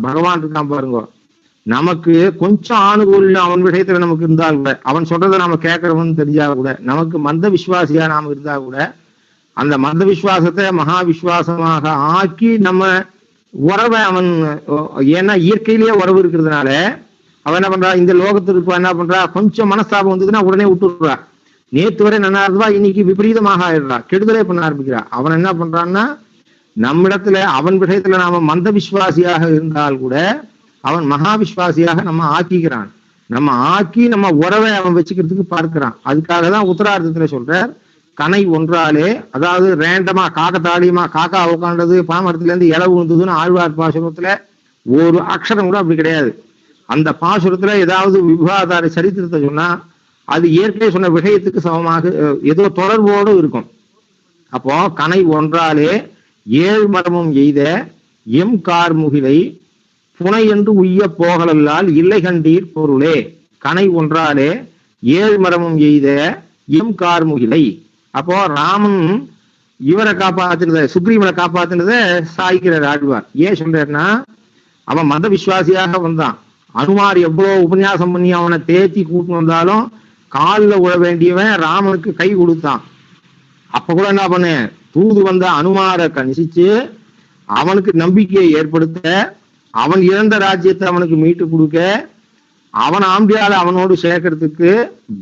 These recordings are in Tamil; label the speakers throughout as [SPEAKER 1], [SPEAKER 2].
[SPEAKER 1] பகவான் இருக்கான் பாருங்க. நமக்கு கொஞ்சம் ஆணுகூல்யம் அவன் விஷயத்துல நமக்கு இருந்தா கூட அவன் சொல்றதை நாம கேட்கறவன் தெரிஞ்சா கூட நமக்கு மந்த விசுவாசியா நாம இருந்தா கூட அந்த மந்த விசுவாசத்தை மகா விசுவாசமாக ஆக்கி நம்ம உறவை அவன் ஏன்னா இயற்கையிலேயே உறவு இருக்கிறதுனால அவன் என்ன பண்றா? இந்த லோகத்திற்கு என்ன பண்றா? கொஞ்சம் மனஸ்தாபம் வந்ததுன்னா உடனே விட்டுடுறா. நேத்து வரை நல்லா இருந்தவா இன்னைக்கு விபரீதமாக ஆயிடுறா. கெடுதலே பண்ண ஆரம்பிக்கிறா. அவன் என்ன பண்றான்னா நம்மிடத்துல அவன் விஷயத்துல நாம மந்த விசுவாசியாக இருந்தால் கூட அவன் மகாவிஸ்வாசியாக நம்ம ஆக்கிக்கிறான். நம்ம ஆக்கி நம்ம உறவை அவன் வச்சுக்கிறதுக்கு பார்க்கிறான். அதுக்காக தான் உத்தரார்த்தத்துல சொல்றார் கனை ஒன்றாலே அதாவது ரேண்டமா காக்க காக்கா உட்காண்டது பாமரத்துல இருந்து இலை விழுந்ததுன்னு ஆழ்வார் பாசுரத்துல ஒரு அக்ஷரம் கூட அப்படி கிடையாது. அந்த பாசுரத்துல ஏதாவது விவாதார சரித்திரத்தை சொன்னா அது ஏற்கனவே சொன்ன விஷயத்துக்கு சமமாக ஏதோ தொடர்போடு இருக்கும். அப்போ கனை ஒன்றாலே ஏழ் மரமும் எய்த எம் கார் முகிலை புனை என்று உய்ய போகலல்லால் இல்லை கண்டீர் பொருளே. கனை ஒன்றாலே ஏழ் மரமும் எய்த எம் கார் முகிலை. அப்போ ராமன் இவரை காப்பாத்தினத சுக்ரீவனை காப்பாத்தினத சாய்க்கிறார் ஆழ்வார். ஏன் சொல்றாருன்னா அவன் மத விசுவாசியாக வந்தான். அனுமார் எவ்வளவு உபன்யாசம் பண்ணி அவனை தேத்தி கூட்டு வந்தாலும் காலில் விழ வேண்டியவன் ராமனுக்கு கை கொடுத்தான். அப்ப கூட என்ன பண்ணு? தூது வந்த அனுமார கணிசிச்சு அவனுக்கு நம்பிக்கையை ஏற்படுத்த அவன் இழந்த ராஜ்யத்தை அவனுக்கு மீட்டு கொடுக்க அவன் ஆம்பியால அவனோடு சேர்க்கறதுக்கு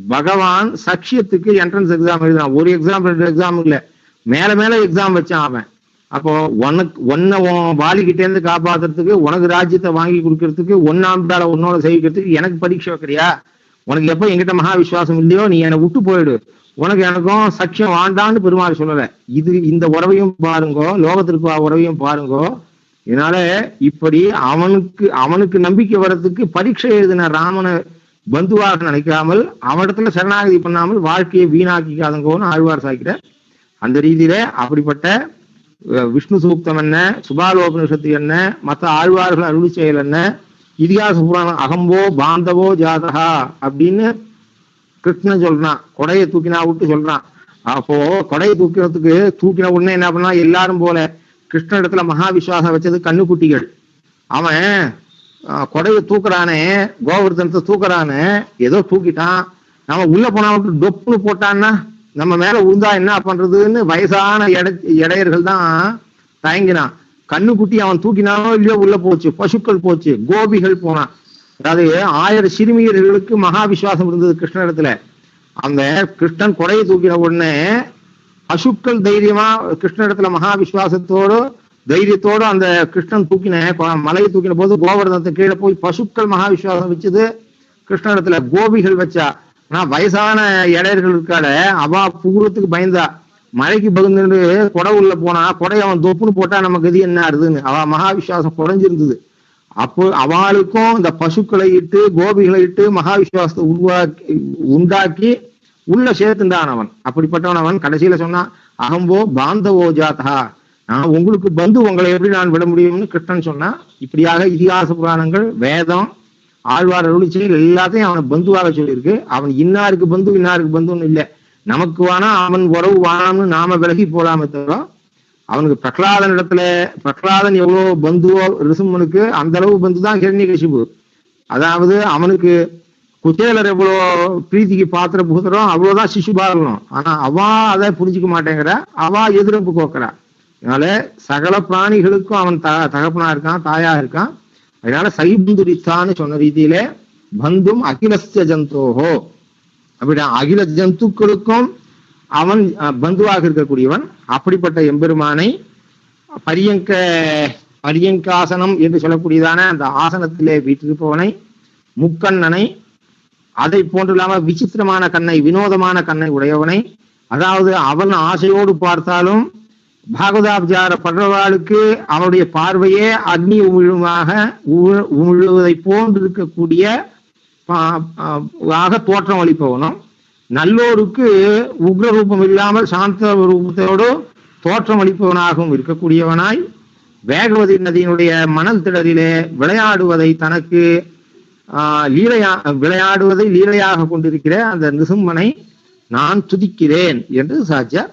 [SPEAKER 1] பகவான் சக்கியத்துக்கு என்ட்ரன்ஸ் எக்ஸாம் எழுதினான் ஒரு எக்ஸாம் ரெண்டு எக்ஸாம் இல்ல. மேல மேல எக்ஸாம் வச்சான் அவன். அப்போ உனக்கு உன்னை உன் வாலிக்கிட்டே இருந்து காப்பாத்துறதுக்கு உனக்கு ராஜ்யத்தை வாங்கி கொடுக்கறதுக்கு ஒன்னாம்பியால உன்னோட செய்கிறதுக்கு எனக்கு பரீட்சை வைக்கிறியா? உனக்கு எப்ப எங்கிட்ட மகா விசுவாசம் இல்லையோ நீ என்னை விட்டு போயிடு. உனக்கு எனக்கும் சக்கியம் வாண்டான்னு பெருமாள் சொல்லல. இது இந்த உறவையும் பாருங்கோ லோகத்திற்கு உறவையும் பாருங்கோ. இதனால இப்படி அவனுக்கு அவனுக்கு நம்பிக்கை வர்றதுக்கு பரீட்சை எழுதின ராமனை பந்துவாக நினைக்காமல் அவனிடத்துல சரணாகதி பண்ணாமல் வாழ்க்கையை வீணாக்கிக்காதங்கோன்னு ஆழ்வார் சாய்க்கிற அந்த ரீதியில அப்படிப்பட்ட விஷ்ணு சூக்தம் என்ன சுபாலோபனிஷத்து என்ன மற்ற ஆழ்வார்கள் அருள் செயல் என்ன இதிகாச புராணம் அகம்போ பாந்தவோ ஜாதகா அப்படின்னு கிருஷ்ணன் சொல்றான். கொடையை தூக்கினா விட்டு சொல்றான். அப்போ கொடையை தூக்கிறதுக்கு தூக்கின உடனே என்ன பண்ணா எல்லாரும் போல கிருஷ்ண இடத்துல மகாவிஸ்வாசம் வச்சது கண்ணுக்குட்டிகள். அவன் கொடையை தூக்குறானே கோவர்தனத்தை தூக்குறானே ஏதோ தூக்கிட்டான். நம்ம உள்ள போனா விட்டு டொப்புன்னு போட்டான்னா நம்ம மேல விழுந்தா என்ன பண்றதுன்னு வயசான எடை இடையர்கள் தான் தயங்கினான். கண்ணுக்குட்டி அவன் தூக்கினானோ இல்லையோ உள்ள போச்சு பசுக்கள் போச்சு கோபிகள் போனான். அதாவது ஆயிரம் சிறுமியர்களுக்கு மகா விசுவாசம் இருந்தது கிருஷ்ணனிடத்துல அந்த கிருஷ்ணன் கொடையை தூக்கின உடனே பசுக்கள் தைரியமா கிருஷ்ணனிடத்துல மகா விசுவாசத்தோடு தைரியத்தோடு அந்த கிருஷ்ணன் தூக்கின மலையை தூக்கின போது கோவர்தனத்தை கீழே போய் பசுக்கள் மகா விசுவாசம் வச்சது கிருஷ்ணனிடத்துல கோபிகள் வச்சா. ஆனா வயசான இடையர்கள் இருக்கால அவ பூரத்துக்கு பயந்தா. மழைக்கு பகுந்து கொடை உள்ள போனா கொடை அவன் தொப்புன்னு போட்டா நமக்கு இது என்ன ஆறுதுன்னு அவ மகாவிஸ்வாசம் குறைஞ்சிருந்தது. அப்போ அவளுக்கும் இந்த பசுக்களை இட்டு கோபிகளை இட்டு மகாவிஸ்வாசத்தை உருவாக்கி உண்டாக்கி உள்ள சேர்த்துந்தான் அவன். அப்படிப்பட்டவன் அவன். கடைசியில சொன்னான் அகம்போ பாந்தவோ ஜாத்தா நான் உங்களுக்கு பந்து உங்களை எப்படி நான் விட முடியும்னு கிருஷ்ணன் சொன்னா இப்படியாக இதிகாச புராணங்கள் வேதம் ஆழ்வார் அருளிச்சல் எல்லாத்தையும் அவனை பந்துவாக சொல்லியிருக்கு. அவன் இன்னாருக்கு பந்து இன்னாருக்கு பந்துன்னு இல்லை. நமக்கு வானா அவன் உறவு வானாம்னு நாம விலகி போலாமே தவிர அவனுக்கு பிரகலாதன் இடத்துல பிரகலாதன் எவ்வளவு பந்துவோ ரிசுமனுக்கு அந்த அளவு பந்து தான் ஹிரண்யகசிபு அதாவது அவனுக்கு குச்சேலர் எவ்வளோ பிரீத்திக்கு பாத்திர புகுத்துறோம் அவ்வளவுதான் சிசுபாலனும் ஆனா அவா அதை புரிஞ்சுக்க மாட்டேங்கிற அவா எதிர்ப்பு கோக்குறா. அதனால சகல பிராணிகளுக்கும் அவன் த தகப்பனா இருக்கான் தாயா இருக்கான். அதனால சைபந்துரித்தான்னு சொன்ன ரீதியிலே பந்தும் அகிலஸ்ய ஜந்தோஹோ. அப்படி அகில ஜந்துக்களுக்கும் அவன் பந்துவாக இருக்கக்கூடியவன் அப்படிப்பட்ட எம்பெருமானை பரியங்க பரியங்காசனம் என்று சொல்லக்கூடியதான அந்த ஆசனத்திலே வீட்டிருப்பவனை முக்கண்ணனை அதை போன்று விசித்திரமான கண்ணை வினோதமான கண்ணை உடையவனை அதாவது அவன் ஆசையோடு பார்த்தாலும் பாகவதாபிச்சார படுறவாளுக்கு அவனுடைய பார்வையே அக்னி உமிழுமாக உமிழுவதை போன்று இருக்கக்கூடிய ஆக தோற்றம் அளிப்பவனும் நல்லோருக்கு உக்ர ரூபம் இல்லாமல் சாந்த ரூபத்தோடு தோற்றம் அளிப்பவனாகவும் இருக்கக்கூடியவனாய் வேகவதி நதியினுடைய மணல் திடலிலே விளையாடுவதை தனக்கு லீலையா விளையாடுவதை லீலையாக கொண்டிருக்கிற அந்த நிசும்மனை நான் துதிக்கிறேன் என்று சாட்சியார்